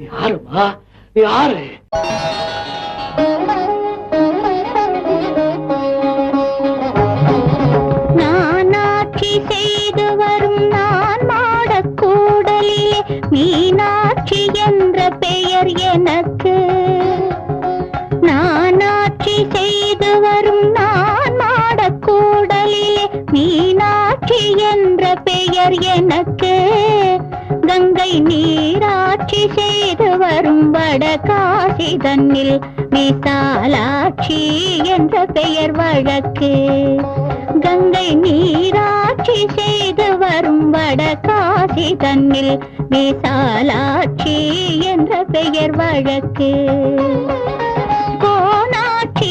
ஆ, யாரு? நானாட்சி செய்து வரும் நான் மாடக்கூடலிலே மீனாட்சி என்ற பெயர் எனக்கு வந்தார் எனக்கு கங்கை நீராட்சி செய்து வரும் வட காசி தன்னில் விசாலாட்சி என்ற பெயர் வழக்கு. கங்கை நீராட்சி செய்து வரும் வட காசி தன்னில் விசாலாட்சி என்ற பெயர் வழக்கு. கோணாட்சி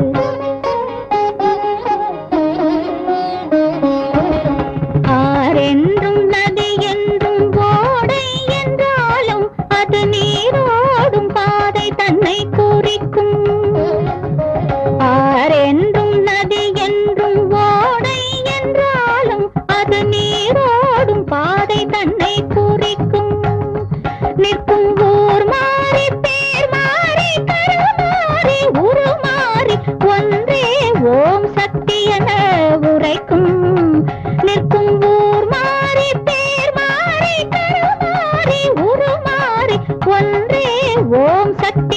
ஓம் சக்தி என உரைக்கும்